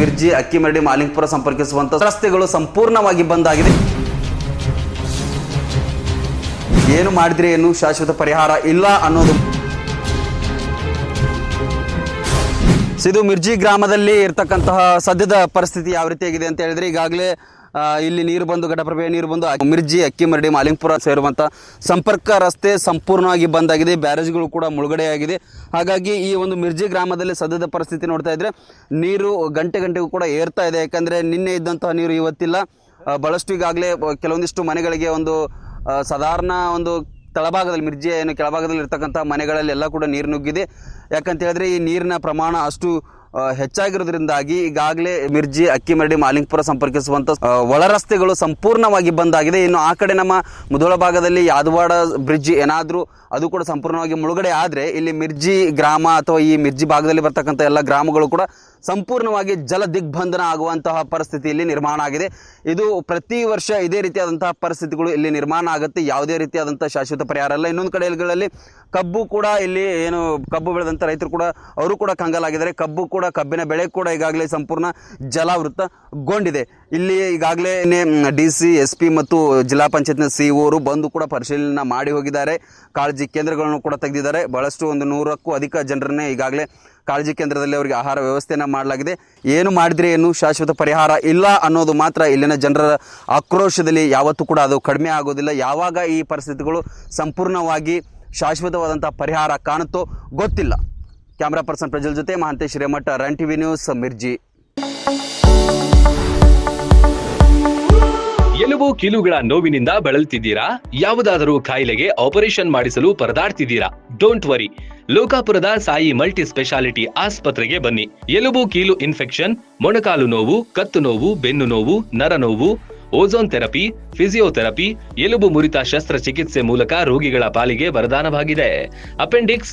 ಮಿರ್ಜಿ ಅಕ್ಕಿಮರಡಿ ಮಾಲಿಂಗ್ಪುರ ಸಂಪರ್ಕಿಸುವಂತ ರಸ್ತೆಗಳು ಸಂಪೂರ್ಣವಾಗಿ ಬಂದಾಗಿದೆ ಏನು ಮಾಡಿದ್ರೆ, ಏನು ಶಾಶ್ವತ ಪರಿಹಾರ ಇಲ್ಲ ಅನ್ನೋದು. ಸಿದು ಮಿರ್ಜಿ ಗ್ರಾಮದಲ್ಲಿ ಇರ್ತಕ್ಕಂತಹ ಸದ್ಯದ ಪರಿಸ್ಥಿತಿ ಯಾವ ರೀತಿಯಾಗಿದೆ ಅಂತ ಹೇಳಿದ್ರೆ ಈಗಾಗಲೇ ಇಲ್ಲಿ ನೀರು ಬಂದು ಘಟಪ್ರಭೆಯ ನೀರು ಬಂದು ಮಿರ್ಜಿ ಅಕ್ಕಿಮರಡಿ ಮಾಲಿಂಗಪುರ ಸೇರುವಂಥ ಸಂಪರ್ಕ ರಸ್ತೆ ಸಂಪೂರ್ಣವಾಗಿ ಬಂದಾಗಿದೆ. ಬ್ಯಾರೇಜ್ಗಳು ಕೂಡ ಮುಳುಗಡೆಯಾಗಿದೆ. ಹಾಗಾಗಿ ಈ ಒಂದು ಮಿರ್ಜಿ ಗ್ರಾಮದಲ್ಲಿ ಸದ್ಯದ ಪರಿಸ್ಥಿತಿ ನೋಡ್ತಾ ಇದ್ರೆ ನೀರು ಗಂಟೆ ಗಂಟೆಗೂ ಕೂಡ ಏರ್ತಾ ಇದೆ. ಯಾಕಂದರೆ ನಿನ್ನೆ ಇದ್ದಂತಹ ನೀರು ಇವತ್ತಿಲ್ಲ. ಬಹಳಷ್ಟು ಈಗಾಗಲೇ ಕೆಲವೊಂದಿಷ್ಟು ಮನೆಗಳಿಗೆ ಒಂದು ಸಾಧಾರಣ ಒಂದು ತಳಭಾಗದಲ್ಲಿ, ಮಿರ್ಜಿ ಏನು ಕೆಳಭಾಗದಲ್ಲಿ ಇರ್ತಕ್ಕಂಥ ಮನೆಗಳಲ್ಲಿ ಎಲ್ಲ ಕೂಡ ನೀರು ನುಗ್ಗಿದೆ. ಯಾಕಂತ ಹೇಳಿದ್ರೆ ಈ ನೀರಿನ ಪ್ರಮಾಣ ಅಷ್ಟು ಹೆಚ್ಚಾಗಿರೋದ್ರಿಂದಾಗಿ ಈಗಾಗಲೇ ಮಿರ್ಜಿ ಅಕ್ಕಿಮರಡಿ ಮಾಲಿಂಗ್ಪುರ ಸಂಪರ್ಕಿಸುವಂಥ ಒಳ ರಸ್ತೆಗಳು ಸಂಪೂರ್ಣವಾಗಿ ಬಂದಾಗಿದೆ ಇನ್ನು ಆ ಕಡೆ ನಮ್ಮ ಮುಧೋಳ ಭಾಗದಲ್ಲಿ ಯಾದವಾಡ ಬ್ರಿಡ್ಜ್ ಏನಾದರೂ ಅದು ಕೂಡ ಸಂಪೂರ್ಣವಾಗಿ ಮುಳುಗಡೆ ಆದರೆ ಇಲ್ಲಿ ಮಿರ್ಜಿ ಗ್ರಾಮ ಅಥವಾ ಈ ಮಿರ್ಜಿ ಭಾಗದಲ್ಲಿ ಬರ್ತಕ್ಕಂಥ ಎಲ್ಲ ಗ್ರಾಮಗಳು ಕೂಡ ಸಂಪೂರ್ಣವಾಗಿ ಜಲ ದಿಗ್ಬಂಧನ ಆಗುವಂತಹ ಪರಿಸ್ಥಿತಿ ಇಲ್ಲಿ ನಿರ್ಮಾಣ ಆಗಿದೆ. ಇದು ಪ್ರತಿ ವರ್ಷ ಇದೇ ರೀತಿಯಾದಂತಹ ಪರಿಸ್ಥಿತಿಗಳು ಇಲ್ಲಿ ನಿರ್ಮಾಣ ಆಗುತ್ತೆ. ಯಾವುದೇ ರೀತಿಯಾದಂಥ ಶಾಶ್ವತ ಪರಿಹಾರ ಅಲ್ಲ ಇನ್ನೊಂದು ಕಡೆಗಳಲ್ಲಿ ಕಬ್ಬು ಕೂಡ ಇಲ್ಲಿ ಏನು ಕಬ್ಬು ಬೆಳೆದಂಥ ರೈತರು ಕೂಡ, ಅವರು ಕೂಡ ಕಂಗಾಲಾಗಿದ್ದಾರೆ. ಕಬ್ಬು ಕೂಡ, ಕಬ್ಬಿನ ಬೆಳೆ ಕೂಡ ಈಗಾಗಲೇ ಸಂಪೂರ್ಣ ಜಲಾವೃತಗೊಂಡಿದೆ. ಇಲ್ಲಿ ಈಗಾಗಲೇ ಡಿ ಸಿ, ಎಸ್ ಪಿ ಮತ್ತು ಜಿಲ್ಲಾ ಪಂಚಾಯತ್ನ ಸಿ ಓರು ಬಂದು ಕೂಡ ಪರಿಶೀಲನೆ ಮಾಡಿ ಹೋಗಿದ್ದಾರೆ. ಕಾಳಜಿ ಕೇಂದ್ರಗಳನ್ನು ಕೂಡ ತೆಗೆದಿದ್ದಾರೆ. ಬಹಳಷ್ಟು ಒಂದು ನೂರಕ್ಕೂ ಅಧಿಕ ಜನರನ್ನೇ ಈಗಾಗಲೇ ಕಾಳಜಿ ಕೇಂದ್ರದಲ್ಲಿ ಅವರಿಗೆ ಆಹಾರ ವ್ಯವಸ್ಥೆಯನ್ನು ಮಾಡಲಾಗಿದೆ. ಏನು ಮಾಡಿದ್ರೆ ಏನು ಶಾಶ್ವತ ಪರಿಹಾರ ಇಲ್ಲ ಅನ್ನೋದು ಮಾತ್ರ ಇಲ್ಲಿನ ಜನರ ಆಕ್ರೋಶದಲ್ಲಿ ಯಾವತ್ತೂ ಕೂಡ ಅದು ಕಡಿಮೆ ಆಗೋದಿಲ್ಲ. ಯಾವಾಗ ಈ ಪರಿಸ್ಥಿತಿಗಳು ಸಂಪೂರ್ಣವಾಗಿ ಶಾಶ್ವತವಾದಂಥ ಪರಿಹಾರ ಕಾಣುತ್ತೋ ಗೊತ್ತಿಲ್ಲ. ಕ್ಯಾಮ್ರಾ ಪರ್ಸನ್ ಪ್ರಜ್ವಲ್ ಜೊತೆ Mahantesh Remath run TV news Mirji. ಎಲುಬು ಕೀಲುಗಳ ನೋವಿನಿಂದ ಬಳಲ್ತಿದ್ದೀರಾ? ಯಾವುದಾದರೂ ಕಾಯಿಲೆಗೆ ಆಪರೇಷನ್ ಮಾಡಿಸಲು ಪರದಾಡ್ತಿದ್ದೀರಾ? ಡೋಂಟ್ ವರಿ ಲೋಕಾಪುರದ ಸಾಯಿ ಮಲ್ಟಿ ಸ್ಪೆಷಾಲಿಟಿ ಆಸ್ಪತ್ರೆಗೆ ಬನ್ನಿ. ಎಲುಬು ಕೀಲು ಇನ್ಫೆಕ್ಷನ್, ಮೊಣಕಾಲು ನೋವು, ಕತ್ತು ನೋವು, ಬೆನ್ನು ನೋವು, ನರ ನೋವು, ಓಝೋನ್ ಥೆರಪಿ, ಫಿಸಿಯೋಥೆರಪಿ, ಎಲುಬು ಮುರಿತ ಶಸ್ತ್ರಚಿಕಿತ್ಸೆ ಮೂಲಕ ರೋಗಿಗಳ ಪಾಲಿಗೆ ವರದಾನವಾಗಿದೆ. ಅಪೆಂಡಿಕ್ಸ್